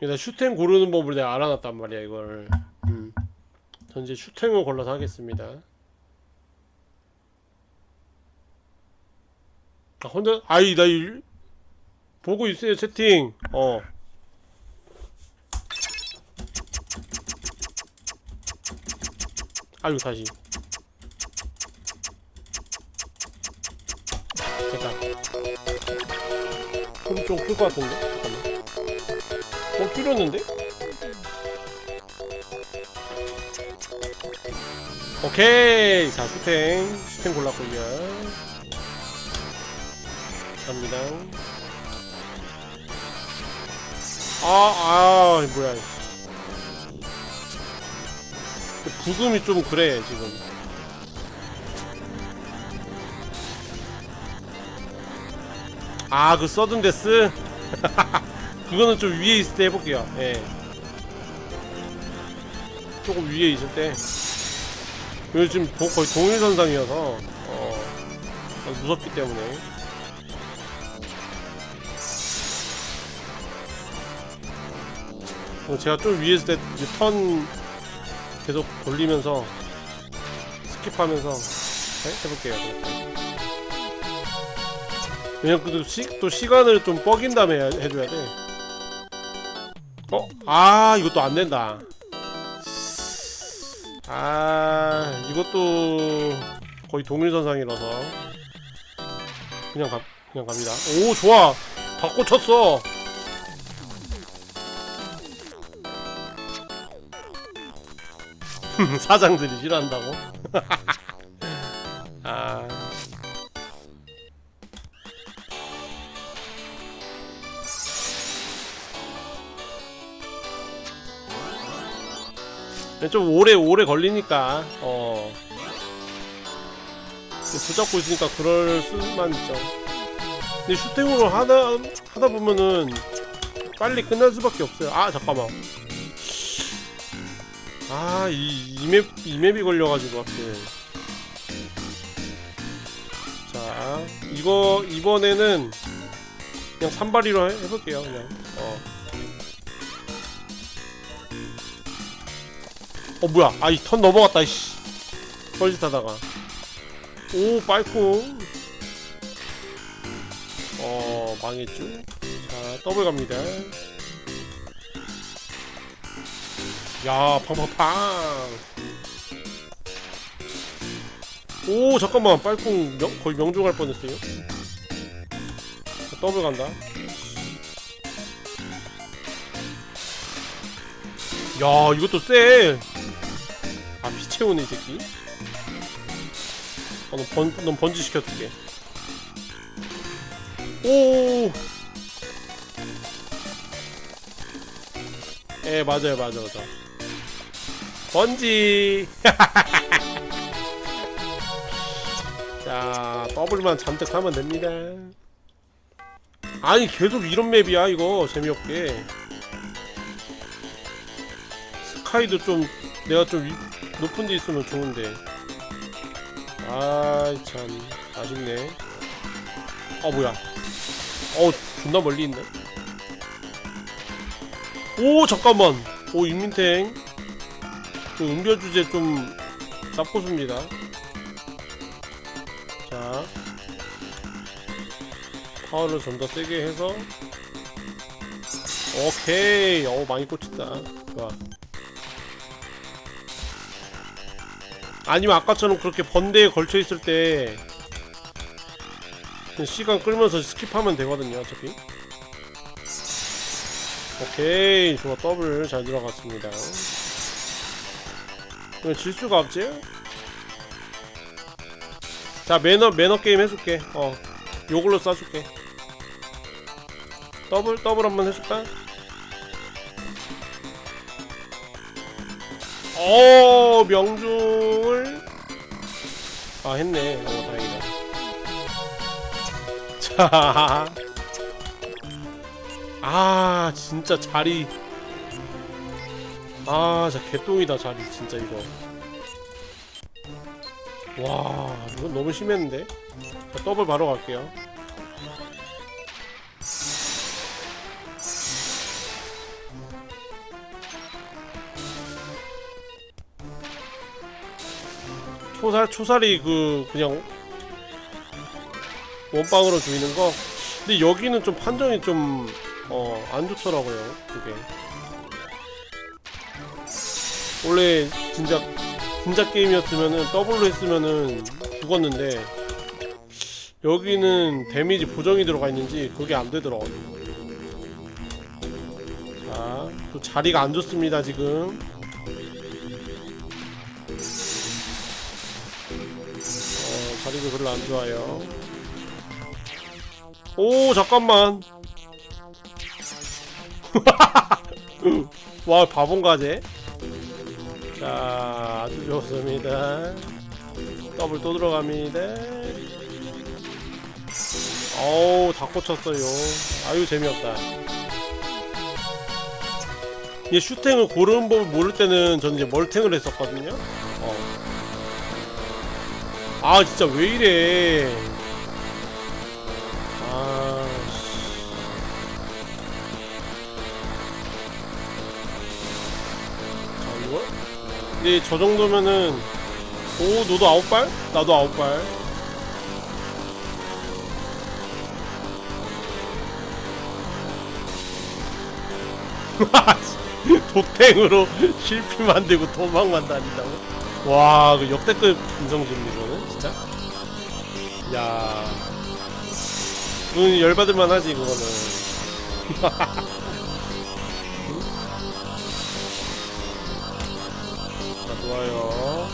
내가 슈탱 고르는 법을 내가 알아놨단 말이야 이걸. 음. 전 이제 슈탱을 골라서 하겠습니다. 아 혼자 아이 나 일... 보고 있어요 채팅. 어. 아유 다시. 됐다. 좀좀클것 같은데? 잠깐만 어 줄였는데? 오케이. 자 슈탱 슈탱 골랐고요 갑니다. 아아 뭐야 부금이 좀 그래 지금. 아그 서든데스 그거는 좀 위에 있을 때 해볼게요. 예. 조금 위에 있을 때. 지금 도- 거의 동일선상이어서 어 무섭기 때문에. 어, 제가 좀 위에 있을 때턴 계속 돌리면서 스킵하면서 해, 해볼게요. 그렇게. 왜냐면 그 시, 또 시간을 좀 뻐긴 다음에 해- 해줘야 돼 어? 아 이것도 안 된다. 아 이것도 거의 동일선상이라서 그냥 가 그냥 갑니다. 오 좋아. 다 꽂혔어. 사장들이 싫어한다고 좀 오래 오래 걸리니까 어 붙잡고 있으니까 그럴 수만 있죠. 근데 슈팅으로 하다 하다 보면은 빨리 끝날 수밖에 없어요. 아 잠깐만. 아이 이맵 이맵이 걸려가지고 하필. 자 이거 이번에는 그냥 산발이로 해, 해볼게요 그냥. 어. 어 뭐야? 아이 턴 넘어갔다 씨. 뻘짓하다가. 오 빨콩. 어 망했죠? 자 더블 갑니다. 야 팡팡팡. 오 잠깐만. 빨콩 명, 거의 명중할 뻔했어요. 자, 더블 간다. 야 이것도 쎄 채우네, 이 새끼. 어, 너 번, 넌 번지 시켜줄게. 오! 예, 맞아요, 맞아, 맞아. 번지! 자, 더블만 잔뜩 하면 됩니다. 아니, 계속 이런 맵이야, 이거. 재미없게. 스카이도 좀, 내가 좀 위- 높은 데 있으면 좋은데. 아이 참. 아쉽네. 아 뭐야. 어 존나 멀리 있네. 오 잠깐만. 오 윤민탱. 그 은별 주제 좀 잡고습니다. 자. 파워를 좀 더 세게 해서. 오케이. 어 많이 꽂혔다. 좋아 아니면 아까처럼 그렇게 번데에 걸쳐 있을 때 시간 끌면서 스킵하면 되거든요 어차피. 오케이 좋아. 더블 잘 들어갔습니다. 이건 질 수가 없지? 자 매너 매너 게임 해줄게. 어 요걸로 쏴줄게. 더블 더블 한번 해줄까? 어 명중을 아 했네. 어 다행이다. 자. 아 진짜 자리. 아 진짜 개똥이다 자리 진짜 이거. 와 이건 너무 심했는데? 자, 더블 바로 갈게요 초살 초살이 그 그냥 원빵으로 조이는 거. 근데 여기는 좀 판정이 좀 어 안 좋더라고요. 그게 원래 진짜 진짜 게임이었으면은 더블로 했으면은 죽었는데 여기는 데미지 보정이 들어가 있는지 그게 안 되더라고요. 자, 또 자리가 안 좋습니다 지금. 자리도 별로 안 좋아요. 오, 잠깐만. 와, 바본가, 쟤? 자, 아주 좋습니다. 더블 또 들어갑니다. 어우, 다 꽂혔어요. 아유, 재미없다. 이 슈팅을 고르는 법을 모를 때는 저는 이제 멀탱을 했었거든요. 어. 아 진짜 왜 이래? 아. 이거? 근데 저 정도면은 오 너도 아홉 발? 나도 아홉 발. 도탱으로 실패 만들고 도망만 다닌다고? 와, 그 역대급 인성질입니다, 이거는 진짜. 야, 눈 열받을만 하지, 그거는. 자, 좋아요.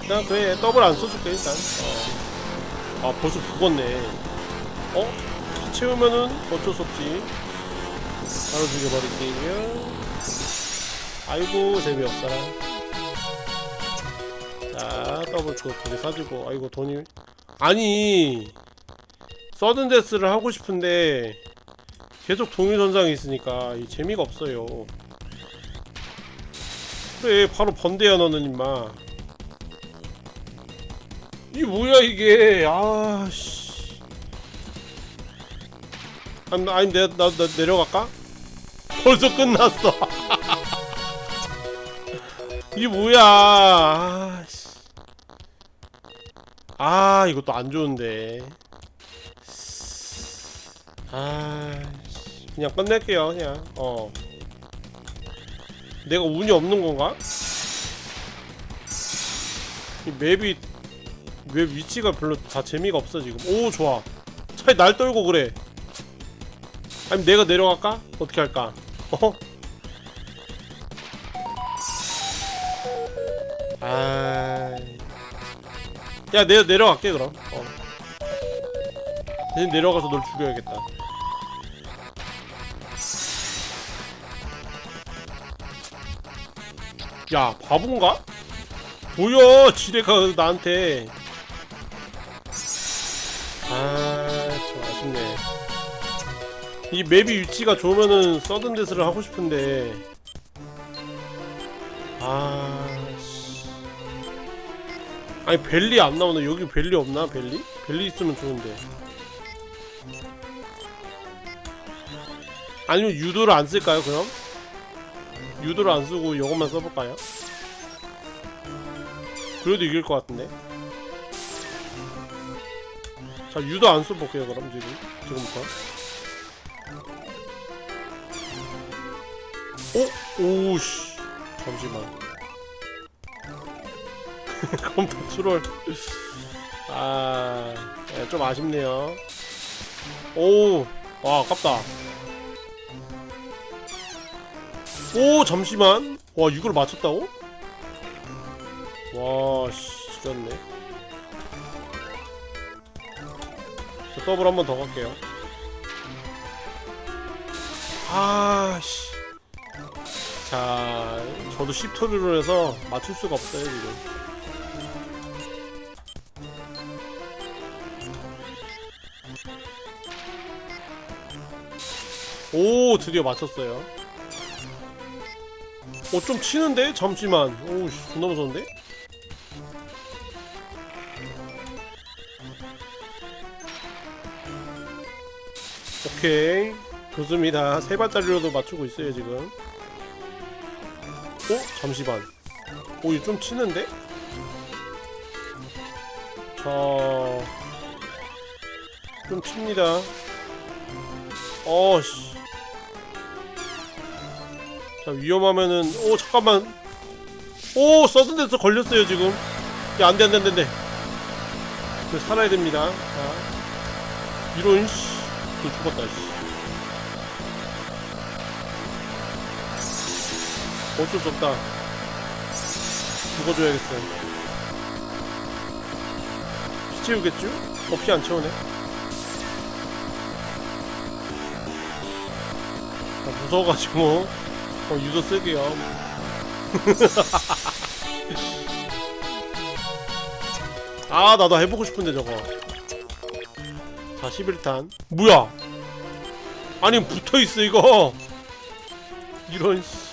그냥 그래, 더블 안 써줄게, 일단. 어. 아, 벌써 죽었네. 어? 피 채우면은 어쩔 수 없지. 바로 죽여버릴게요. 아이고 재미없어라. 자 더블 주고 두 개 사주고 아이고 돈이 아니 서든데스를 하고 싶은데 계속 동일선상이 있으니까 이 재미가 없어요. 그래 바로 번대야 너는 임마. 이 뭐야 이게 아씨. 아니, 아니 내, 나, 나 내려갈까? 벌써 끝났어. 이게 뭐야? 아, 이것도 안 좋은데. 아, 씨. 그냥 끝낼게요, 그냥. 어. 내가 운이 없는 건가? 이 맵이 왜 위치가 별로 다 재미가 없어 지금. 오, 좋아. 차라리 날 떨고 그래. 아니 내가 내려갈까? 어떻게 할까? 어? 아, 야 내가 내려갈게 그럼. 어. 대신 내려가서 널 죽여야겠다. 야 바본가? 뭐야 지뢰가 나한테. 아참 아쉽네. 이 맵이 위치가 좋으면은 서든데스를 하고 싶은데 아 씨. 아니 벨리 안 나오네 여기 벨리 없나 벨리? 벨리 있으면 좋은데 아니면 유도를 안 쓸까요 그럼? 유도를 안 쓰고 이것만 써볼까요? 그래도 이길 것 같은데 자 유도 안 써볼게요 그럼 지금 지금부터 어? 오우씨 잠시만 컴퓨터 트롤. 아... 네, 좀 아쉽네요. 오... 와 아깝다. 오 잠시만. 와 이걸 맞췄다고? 와 씨, 지렸네. 저 더블 한 번 더 갈게요. 아 씨. 자, 저도 십토리로 해서 맞출 수가 없어요 지금. 오, 드디어 맞췄어요. 어, 좀 치는데? 잠시만. 오우, 씨, 존나 무서운데? 오케이. 좋습니다. 세 발짜리로도 맞추고 있어요, 지금. 어? 잠시만 오 이거 좀 치는데? 자, 좀 칩니다. 어씨. 자, 위험하면은, 오, 잠깐만. 오, 서든 데서 걸렸어요, 지금. 야, 안 돼, 안 돼, 안 돼, 안 돼. 그 살아야 됩니다. 자. 이런, 씨. 그 죽었다, 씨. 어쩔 수 없다. 죽어줘야겠어요. 피 채우겠죠? 어, 피 안 채우네. 아, 무서워가지고. 어, 유저 쓸게요. 아, 나도 해보고 싶은데, 저거. 자, 11탄. 뭐야? 아니, 붙어있어, 이거. 이런, 씨.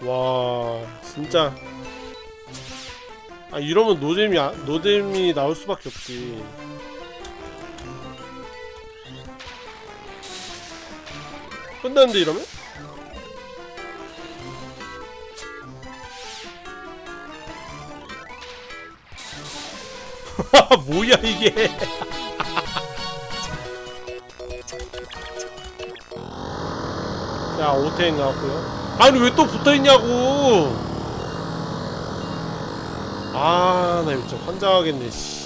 와 진짜 아 이러면 노잼이 아- 노잼이 나올 수밖에 없지. 끝났는데 이러면? 뭐야 이게? 자 오텐 나왔고요. 아니 왜 또 붙어있냐고 아나 이거 진짜 환장하겠네 씨.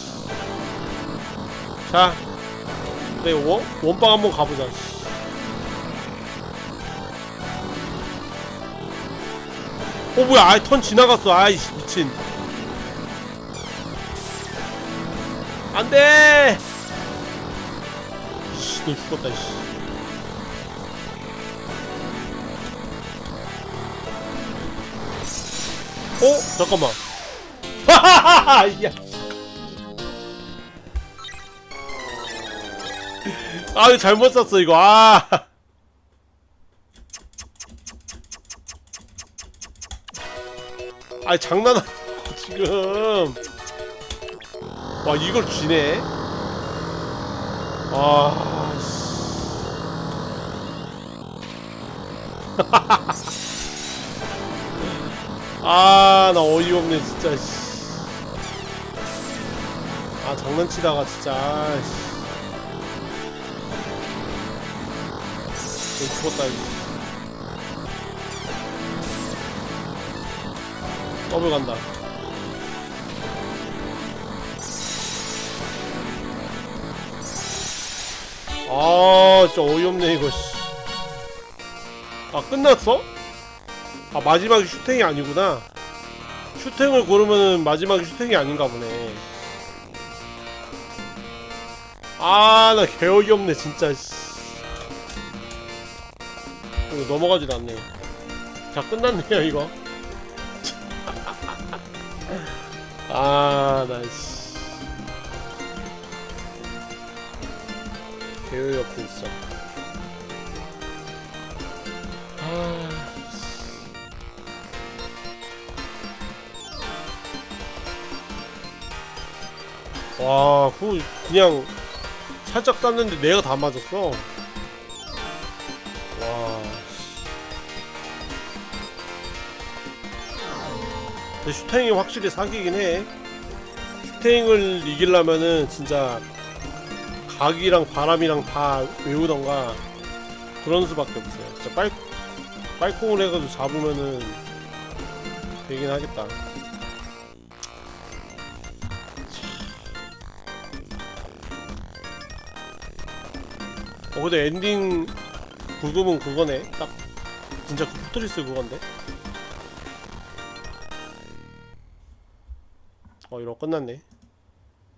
자 그래 원, 원빵 한번 가보자 씨. 어 뭐야 아이 턴 지나갔어 아이씨 미친 안돼 씨너 죽었다 씨 어? 잠깐만. 야. 아, 잘못 샀어, 이거. 아. 아니, 장난하고, 지금. 와, 이걸 쥐네. 아, 씨. 아, 나 어이없네, 진짜, 씨. 아, 장난치다가, 진짜, 아, 씨. 너 죽었다, 이거. 더블 간다. 아, 진짜 어이없네, 이거, 씨. 아, 끝났어? 아 마지막이 슈팅이 아니구나 슈팅을 고르면은 마지막이 슈팅이 아닌가 보네 아 나 개어이 없네 진짜 씨. 이거 넘어가지도 않네. 자 끝났네요 이거. 아 나 씨. 개어이 없고 있어. 아 와, 그 그냥 살짝 쐈는데 내가 다 맞았어. 와. 씨. 근데 슈팅이 확실히 사기긴 해. 슈팅을 이기려면은 진짜 각이랑 바람이랑 다 외우던가 그런 수밖에 없어요. 진짜 빨 빨콩을 해가지고 잡으면은 되긴 하겠다. 어 근데 엔딩 불금은 그거네. 딱 진짜 그 포트리스 그건데. 어 이러고 끝났네